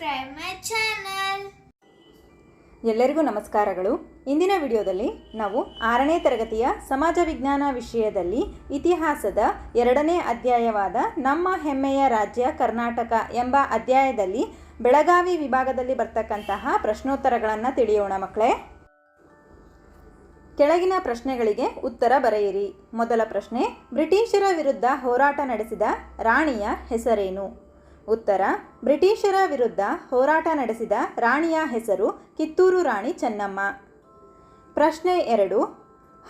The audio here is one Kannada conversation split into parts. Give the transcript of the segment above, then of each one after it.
subscribe ಮೈ. ಎಲ್ಲರಿಗೂ ನಮಸ್ಕಾರಗಳು. ಇಂದಿನ ವಿಡಿಯೋದಲ್ಲಿ ನಾವು ಆರನೇ ತರಗತಿಯ ಸಮಾಜ ವಿಜ್ಞಾನ ವಿಷಯದಲ್ಲಿ ಇತಿಹಾಸದ ಎರಡನೇ ಅಧ್ಯಾಯವಾದ ನಮ್ಮ ಹೆಮ್ಮೆಯ ರಾಜ್ಯ ಕರ್ನಾಟಕ ಎಂಬ ಅಧ್ಯಾಯದಲ್ಲಿ ಬೆಳಗಾವಿ ವಿಭಾಗದಲ್ಲಿ ಬರ್ತಕ್ಕಂತಹ ಪ್ರಶ್ನೋತ್ತರಗಳನ್ನು ತಿಳಿಯೋಣ ಮಕ್ಕಳೇ. ಕೆಳಗಿನ ಪ್ರಶ್ನೆಗಳಿಗೆ ಉತ್ತರ ಬರೆಯಿರಿ. ಮೊದಲ ಪ್ರಶ್ನೆ, ಬ್ರಿಟಿಷರ ವಿರುದ್ಧ ಹೋರಾಟ ನಡೆಸಿದ ರಾಣಿಯ ಹೆಸರೇನು? ಉತ್ತರ, ಬ್ರಿಟಿಷರ ವಿರುದ್ಧ ಹೋರಾಟ ನಡೆಸಿದ ರಾಣಿಯ ಹೆಸರು ಕಿತ್ತೂರು ರಾಣಿ ಚೆನ್ನಮ್ಮ. ಪ್ರಶ್ನೆ ಎರಡು,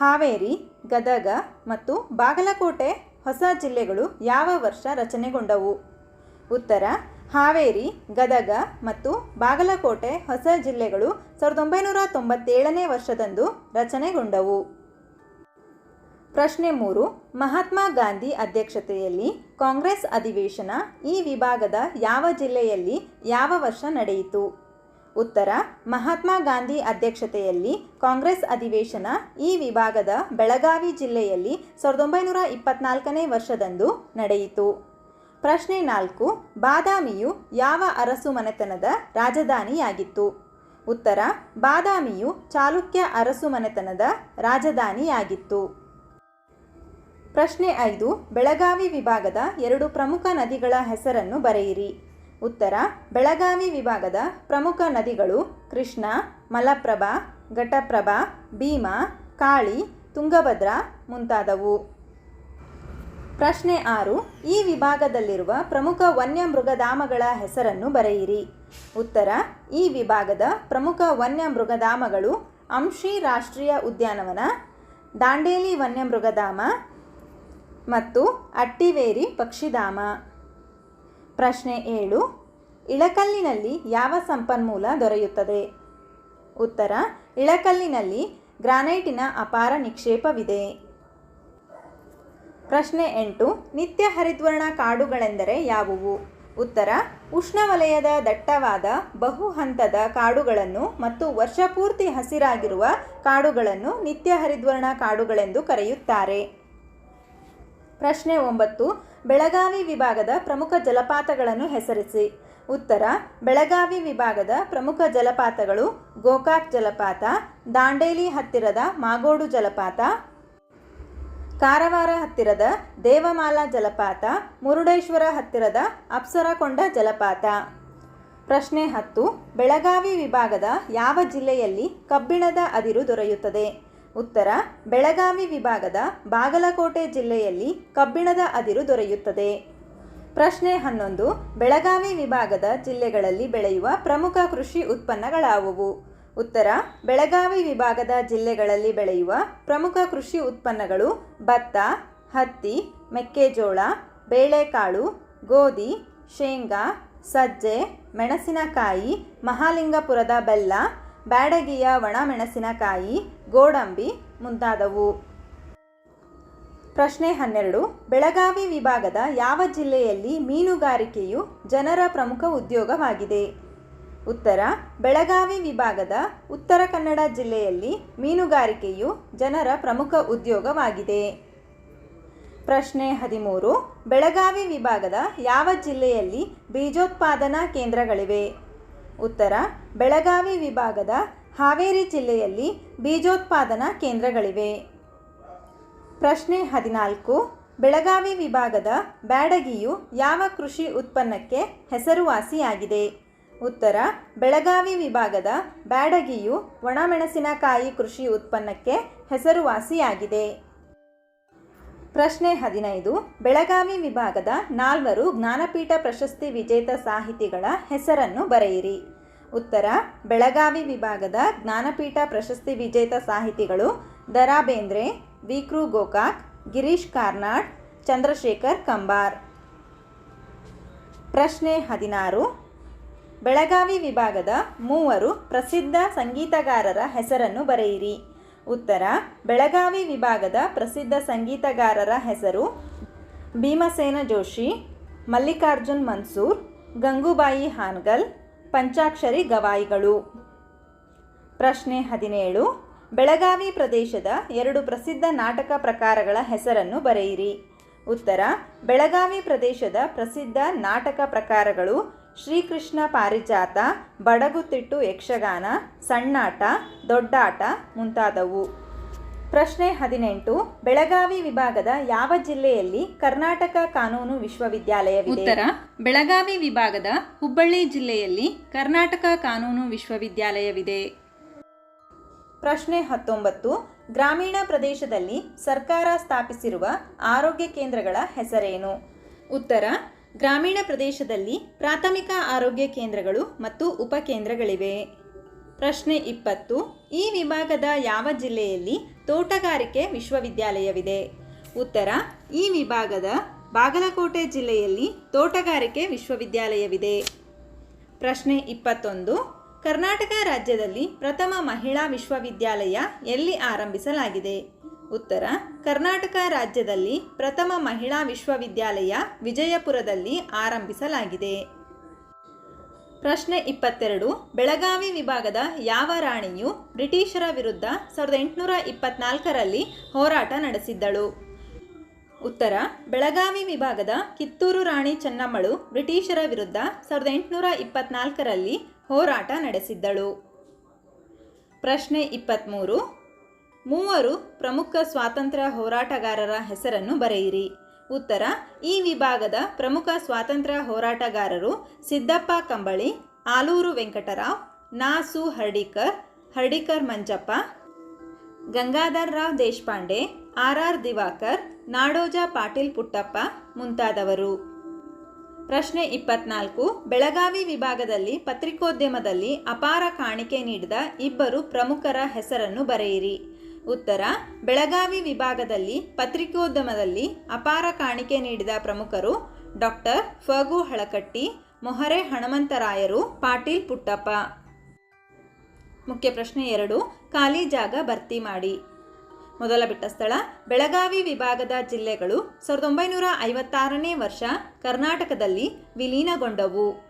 ಹಾವೇರಿ, ಗದಗ ಮತ್ತು ಬಾಗಲಕೋಟೆ ಹೊಸ ಜಿಲ್ಲೆಗಳು ಯಾವ ವರ್ಷ ರಚನೆಗೊಂಡವು? ಉತ್ತರ, ಹಾವೇರಿ, ಗದಗ ಮತ್ತು ಬಾಗಲಕೋಟೆ ಹೊಸ ಜಿಲ್ಲೆಗಳು ಸಾವಿರದ ಒಂಬೈನೂರ ತೊಂಬತ್ತೇಳನೇ ವರ್ಷದಂದು ರಚನೆಗೊಂಡವು. ಪ್ರಶ್ನೆ ಮೂರು, ಮಹಾತ್ಮ ಗಾಂಧಿ ಅಧ್ಯಕ್ಷತೆಯಲ್ಲಿ ಕಾಂಗ್ರೆಸ್ ಅಧಿವೇಶನ ಈ ವಿಭಾಗದ ಯಾವ ಜಿಲ್ಲೆಯಲ್ಲಿ ಯಾವ ವರ್ಷ ನಡೆಯಿತು? ಉತ್ತರ, ಮಹಾತ್ಮ ಗಾಂಧಿ ಅಧ್ಯಕ್ಷತೆಯಲ್ಲಿ ಕಾಂಗ್ರೆಸ್ ಅಧಿವೇಶನ ಈ ವಿಭಾಗದ ಬೆಳಗಾವಿ ಜಿಲ್ಲೆಯಲ್ಲಿ ಸಾವಿರದ ಒಂಬೈನೂರ ಇಪ್ಪತ್ನಾಲ್ಕನೇ ವರ್ಷದಂದು ನಡೆಯಿತು. ಪ್ರಶ್ನೆ ನಾಲ್ಕು, ಬಾದಾಮಿಯು ಯಾವ ಅರಸು ಮನೆತನದ ರಾಜಧಾನಿಯಾಗಿತ್ತು? ಉತ್ತರ, ಬಾದಾಮಿಯು ಚಾಲುಕ್ಯ ಅರಸು ಮನೆತನದ ರಾಜಧಾನಿಯಾಗಿತ್ತು. ಪ್ರಶ್ನೆ ಐದು, ಬೆಳಗಾವಿ ವಿಭಾಗದ ಎರಡು ಪ್ರಮುಖ ನದಿಗಳ ಹೆಸರನ್ನು ಬರೆಯಿರಿ. ಉತ್ತರ, ಬೆಳಗಾವಿ ವಿಭಾಗದ ಪ್ರಮುಖ ನದಿಗಳು ಕೃಷ್ಣ, ಮಲಪ್ರಭಾ, ಘಟಪ್ರಭಾ, ಭೀಮಾ, ಕಾಳಿ, ತುಂಗಭದ್ರಾ ಮುಂತಾದವು. ಪ್ರಶ್ನೆ ಆರು, ಈ ವಿಭಾಗದಲ್ಲಿರುವ ಪ್ರಮುಖ ವನ್ಯಮೃಗಧಾಮಗಳ ಹೆಸರನ್ನು ಬರೆಯಿರಿ. ಉತ್ತರ, ಈ ವಿಭಾಗದ ಪ್ರಮುಖ ವನ್ಯಮೃಗಧಾಮಗಳು ಅಂಶಿ ರಾಷ್ಟ್ರೀಯ ಉದ್ಯಾನವನ, ದಾಂಡೇಲಿ ವನ್ಯಮೃಗಧಾಮ ಮತ್ತು ಅಟ್ಟಿವೇರಿ ಪಕ್ಷಿಧಾಮ. ಪ್ರಶ್ನೆ ಏಳು, ಇಳಕಲ್ಲಿನಲ್ಲಿ ಯಾವ ಸಂಪನ್ಮೂಲ ದೊರೆಯುತ್ತದೆ? ಉತ್ತರ, ಇಳಕಲ್ಲಿನಲ್ಲಿ ಗ್ರಾನೈಟಿನ ಅಪಾರ ನಿಕ್ಷೇಪವಿದೆ. ಪ್ರಶ್ನೆ ಎಂಟು, ನಿತ್ಯ ಹರಿದ್ವರ್ಣ ಕಾಡುಗಳೆಂದರೆ ಯಾವುವು? ಉತ್ತರ, ಉಷ್ಣವಲಯದ ದಟ್ಟವಾದ ಬಹು ಹಂತದ ಕಾಡುಗಳನ್ನು ಮತ್ತು ವರ್ಷಪೂರ್ತಿ ಹಸಿರಾಗಿರುವ ಕಾಡುಗಳನ್ನು ನಿತ್ಯ ಹರಿದ್ವರ್ಣ ಕಾಡುಗಳೆಂದು ಕರೆಯುತ್ತಾರೆ. ಪ್ರಶ್ನೆ ಒಂಬತ್ತು, ಬೆಳಗಾವಿ ವಿಭಾಗದ ಪ್ರಮುಖ ಜಲಪಾತಗಳನ್ನು ಹೆಸರಿಸಿ. ಉತ್ತರ, ಬೆಳಗಾವಿ ವಿಭಾಗದ ಪ್ರಮುಖ ಜಲಪಾತಗಳು ಗೋಕಾಕ್ ಜಲಪಾತ, ದಾಂಡೇಲಿ ಹತ್ತಿರದ ಮಾಗೋಡು ಜಲಪಾತ, ಕಾರವಾರ ಹತ್ತಿರದ ದೇವಮಾಲಾ ಜಲಪಾತ, ಮುರುಡೇಶ್ವರ ಹತ್ತಿರದ ಅಪ್ಸರಕೊಂಡ ಜಲಪಾತ. ಪ್ರಶ್ನೆ ಹತ್ತು, ಬೆಳಗಾವಿ ವಿಭಾಗದ ಯಾವ ಜಿಲ್ಲೆಯಲ್ಲಿ ಕಬ್ಬಿಣದ ಅದಿರು ದೊರೆಯುತ್ತದೆ? ಉತ್ತರ, ಬೆಳಗಾವಿ ವಿಭಾಗದ ಬಾಗಲಕೋಟೆ ಜಿಲ್ಲೆಯಲ್ಲಿ ಕಬ್ಬಿಣದ ಅದಿರು ದೊರೆಯುತ್ತದೆ. ಪ್ರಶ್ನೆ ಹನ್ನೊಂದು, ಬೆಳಗಾವಿ ವಿಭಾಗದ ಜಿಲ್ಲೆಗಳಲ್ಲಿ ಬೆಳೆಯುವ ಪ್ರಮುಖ ಕೃಷಿ ಉತ್ಪನ್ನಗಳಾವುವು? ಉತ್ತರ, ಬೆಳಗಾವಿ ವಿಭಾಗದ ಜಿಲ್ಲೆಗಳಲ್ಲಿ ಬೆಳೆಯುವ ಪ್ರಮುಖ ಕೃಷಿ ಉತ್ಪನ್ನಗಳು ಭತ್ತ, ಹತ್ತಿ, ಮೆಕ್ಕೆಜೋಳ, ಬೇಳೆಕಾಳು, ಗೋಧಿ, ಶೇಂಗಾ, ಸಜ್ಜೆ, ಮೆಣಸಿನಕಾಯಿ, ಮಹಾಲಿಂಗಪುರದ ಬೆಲ್ಲ ಬ್ಯಾಡಗಿಯ ಒಣಮೆಣಸಿನಕಾಯಿ, ಗೋಡಂಬಿ ಮುಂತಾದವು. ಪ್ರಶ್ನೆ ಹನ್ನೆರಡು. ಬೆಳಗಾವಿ ವಿಭಾಗದ ಯಾವ ಜಿಲ್ಲೆಯಲ್ಲಿ ಮೀನುಗಾರಿಕೆಯು ಜನರ ಪ್ರಮುಖ ಉದ್ಯೋಗವಾಗಿದೆ? ಉತ್ತರ, ಬೆಳಗಾವಿ ವಿಭಾಗದ ಉತ್ತರ ಕನ್ನಡ ಜಿಲ್ಲೆಯಲ್ಲಿ ಮೀನುಗಾರಿಕೆಯು ಜನರ ಪ್ರಮುಖ ಉದ್ಯೋಗವಾಗಿದೆ. ಪ್ರಶ್ನೆ ಹದಿಮೂರು. ಬೆಳಗಾವಿ ವಿಭಾಗದ ಯಾವ ಜಿಲ್ಲೆಯಲ್ಲಿ ಬೀಜೋತ್ಪಾದನಾ ಕೇಂದ್ರಗಳಿವೆ? ಉತ್ತರ, ಬೆಳಗಾವಿ ವಿಭಾಗದ ಹಾವೇರಿ ಜಿಲ್ಲೆಯಲ್ಲಿ ಬೀಜೋತ್ಪಾದನಾ ಕೇಂದ್ರಗಳಿವೆ. ಪ್ರಶ್ನೆ ಹದಿನಾಲ್ಕು, ಬೆಳಗಾವಿ ವಿಭಾಗದ ಬ್ಯಾಡಗಿಯು ಯಾವ ಕೃಷಿ ಉತ್ಪನ್ನಕ್ಕೆ ಹೆಸರುವಾಸಿಯಾಗಿದೆ? ಉತ್ತರ, ಬೆಳಗಾವಿ ವಿಭಾಗದ ಬ್ಯಾಡಗಿಯು ಒಣಮೆಣಸಿನಕಾಯಿ ಕೃಷಿ ಉತ್ಪನ್ನಕ್ಕೆ ಹೆಸರುವಾಸಿಯಾಗಿದೆ. ಪ್ರಶ್ನೆ ಹದಿನೈದು. ಬೆಳಗಾವಿ ವಿಭಾಗದ ನಾಲ್ವರು ಜ್ಞಾನಪೀಠ ಪ್ರಶಸ್ತಿ ವಿಜೇತ ಸಾಹಿತಿಗಳ ಹೆಸರನ್ನು ಬರೆಯಿರಿ. ಉತ್ತರ, ಬೆಳಗಾವಿ ವಿಭಾಗದ ಜ್ಞಾನಪೀಠ ಪ್ರಶಸ್ತಿ ವಿಜೇತ ಸಾಹಿತಿಗಳು ದರಾ ಬೇಂದ್ರೆ ವಿಕ್ರು ಗೋಕಾಕ್, ಗಿರೀಶ್ ಕಾರ್ನಾಡ್, ಚಂದ್ರಶೇಖರ್ ಕಂಬಾರ್. ಪ್ರಶ್ನೆ ಹದಿನಾರು. ಬೆಳಗಾವಿ ವಿಭಾಗದ ಮೂವರು ಪ್ರಸಿದ್ಧ ಸಂಗೀತಗಾರರ ಹೆಸರನ್ನು ಬರೆಯಿರಿ. ಉತ್ತರ, ಬೆಳಗಾವಿ ವಿಭಾಗದ ಪ್ರಸಿದ್ಧ ಸಂಗೀತಗಾರರ ಹೆಸರು ಭೀಮಸೇನ ಜೋಶಿ, ಮಲ್ಲಿಕಾರ್ಜುನ್ ಮನ್ಸೂರ್, ಗಂಗೂಬಾಯಿ ಹಾನ್ಗಲ್, ಪಂಚಾಕ್ಷರಿ ಗವಾಯಿಗಳು. ಪ್ರಶ್ನೆ ಹದಿನೇಳು, ಬೆಳಗಾವಿ ಪ್ರದೇಶದ ಎರಡು ಪ್ರಸಿದ್ಧ ನಾಟಕ ಪ್ರಕಾರಗಳ ಹೆಸರನ್ನು ಬರೆಯಿರಿ. ಉತ್ತರ, ಬೆಳಗಾವಿ ಪ್ರದೇಶದ ಪ್ರಸಿದ್ಧ ನಾಟಕ ಪ್ರಕಾರಗಳು ಶ್ರೀಕೃಷ್ಣ ಪಾರಿಜಾತ ಬಡಗುತಿಟ್ಟು ಯಕ್ಷಗಾನ ಸಣ್ಣಾಟ ದೊಡ್ಡಾಟ ಮುಂತಾದವು. ಪ್ರಶ್ನೆ ಹದಿನೆಂಟು ಬೆಳಗಾವಿ ವಿಭಾಗದ ಯಾವ ಜಿಲ್ಲೆಯಲ್ಲಿ ಕರ್ನಾಟಕ ಕಾನೂನು ವಿಶ್ವವಿದ್ಯಾಲಯವಿದೆ? ಉತ್ತರ ಬೆಳಗಾವಿ ವಿಭಾಗದ ಹುಬ್ಬಳ್ಳಿ ಜಿಲ್ಲೆಯಲ್ಲಿ ಕರ್ನಾಟಕ ಕಾನೂನು ವಿಶ್ವವಿದ್ಯಾಲಯವಿದೆ. ಪ್ರಶ್ನೆ ಹತ್ತೊಂಬತ್ತು ಗ್ರಾಮೀಣ ಪ್ರದೇಶದಲ್ಲಿ ಸರ್ಕಾರ ಸ್ಥಾಪಿಸಿರುವ ಆರೋಗ್ಯ ಕೇಂದ್ರಗಳ ಹೆಸರೇನು? ಉತ್ತರ ಗ್ರಾಮೀಣ ಪ್ರದೇಶದಲ್ಲಿ ಪ್ರಾಥಮಿಕ ಆರೋಗ್ಯ ಕೇಂದ್ರಗಳು ಮತ್ತು ಉಪಕೇಂದ್ರಗಳಿವೆ ಪ್ರಶ್ನೆ ಇಪ್ಪತ್ತು, ಈ ವಿಭಾಗದ ಯಾವ ಜಿಲ್ಲೆಯಲ್ಲಿ ತೋಟಗಾರಿಕೆ ವಿಶ್ವವಿದ್ಯಾಲಯವಿದೆ? ಉತ್ತರ, ಈ ವಿಭಾಗದ ಬಾಗಲಕೋಟೆ ಜಿಲ್ಲೆಯಲ್ಲಿ ತೋಟಗಾರಿಕೆ ವಿಶ್ವವಿದ್ಯಾಲಯವಿದೆ. ಪ್ರಶ್ನೆ ಇಪ್ಪತ್ತೊಂದು, ಕರ್ನಾಟಕ ರಾಜ್ಯದಲ್ಲಿ ಪ್ರಥಮ ಮಹಿಳಾ ವಿಶ್ವವಿದ್ಯಾಲಯ ಎಲ್ಲಿ ಆರಂಭಿಸಲಾಗಿದೆ? ಉತ್ತರ, ಕರ್ನಾಟಕ ರಾಜ್ಯದಲ್ಲಿ ಪ್ರಥಮ ಮಹಿಳಾ ವಿಶ್ವವಿದ್ಯಾಲಯ ವಿಜಯಪುರದಲ್ಲಿ ಆರಂಭಿಸಲಾಗಿದೆ. ಪ್ರಶ್ನೆ ಇಪ್ಪತ್ತೆರಡು, ಬೆಳಗಾವಿ ವಿಭಾಗದ ಯಾವ ರಾಣಿಯು ಬ್ರಿಟಿಷರ ವಿರುದ್ಧ ಸಾವಿರದ ಎಂಟುನೂರ ಇಪ್ಪತ್ನಾಲ್ಕರಲ್ಲಿ ಹೋರಾಟ ನಡೆಸಿದ್ದಳು? ಉತ್ತರ, ಬೆಳಗಾವಿ ವಿಭಾಗದ ಕಿತ್ತೂರು ರಾಣಿ ಚೆನ್ನಮ್ಮಳು ಬ್ರಿಟಿಷರ ವಿರುದ್ಧ ಸಾವಿರದ ಎಂಟುನೂರ ಇಪ್ಪತ್ನಾಲ್ಕರಲ್ಲಿ ಹೋರಾಟ ನಡೆಸಿದ್ದಳು. ಪ್ರಶ್ನೆ ಇಪ್ಪತ್ತ್ಮೂರು ಮೂವರು ಪ್ರಮುಖ ಸ್ವಾತಂತ್ರ್ಯ ಹೋರಾಟಗಾರರ ಹೆಸರನ್ನು ಬರೆಯಿರಿ. ಉತ್ತರ, ಈ ವಿಭಾಗದ ಪ್ರಮುಖ ಸ್ವಾತಂತ್ರ್ಯ ಹೋರಾಟಗಾರರು ಸಿದ್ದಪ್ಪ ಕಂಬಳಿ, ಆಲೂರು ವೆಂಕಟರಾವ್, ನಾಸು ಹರ್ಡಿಕರ್ ಹರ್ಡಿಕರ್ ಮಂಜಪ್ಪ, ಗಂಗಾಧರ್ ರಾವ್ ದೇಶಪಾಂಡೆ ಆರ್ ಆರ್ ದಿವಾಕರ್, ನಾಡೋಜ ಪಾಟೀಲ್ ಪುಟ್ಟಪ್ಪ ಮುಂತಾದವರು. ಪ್ರಶ್ನೆ ಇಪ್ಪತ್ನಾಲ್ಕು, ಬೆಳಗಾವಿ ವಿಭಾಗದಲ್ಲಿ ಪತ್ರಿಕೋದ್ಯಮದಲ್ಲಿ ಅಪಾರ ಕಾಣಿಕೆ ನೀಡಿದ ಇಬ್ಬರು ಪ್ರಮುಖರ ಹೆಸರನ್ನು ಬರೆಯಿರಿ. ಉತ್ತರ, ಬೆಳಗಾವಿ ವಿಭಾಗದಲ್ಲಿ ಪತ್ರಿಕೋದ್ಯಮದಲ್ಲಿ ಅಪಾರ ಕಾಣಿಕೆ ನೀಡಿದ ಪ್ರಮುಖರು ಡಾಕ್ಟರ್ ಫಗು ಹಳಕಟ್ಟಿ, ಮೊಹರೆ ಹಣಮಂತರಾಯರು, ಪಾಟೀಲ್ ಪುಟ್ಟಪ್ಪ. ಮುಖ್ಯ ಪ್ರಶ್ನೆ ಎರಡು, ಖಾಲಿ ಜಾಗ ಭರ್ತಿ ಮಾಡಿ. ಮೊದಲ ಬಿಟ್ಟ ಸ್ಥಳ, ಬೆಳಗಾವಿ ವಿಭಾಗದ ಜಿಲ್ಲೆಗಳು ಸಾವಿರದ ಒಂಬೈನೂರ ಐವತ್ತಾರನೇ ವರ್ಷ ಕರ್ನಾಟಕದಲ್ಲಿ ವಿಲೀನಗೊಂಡವು.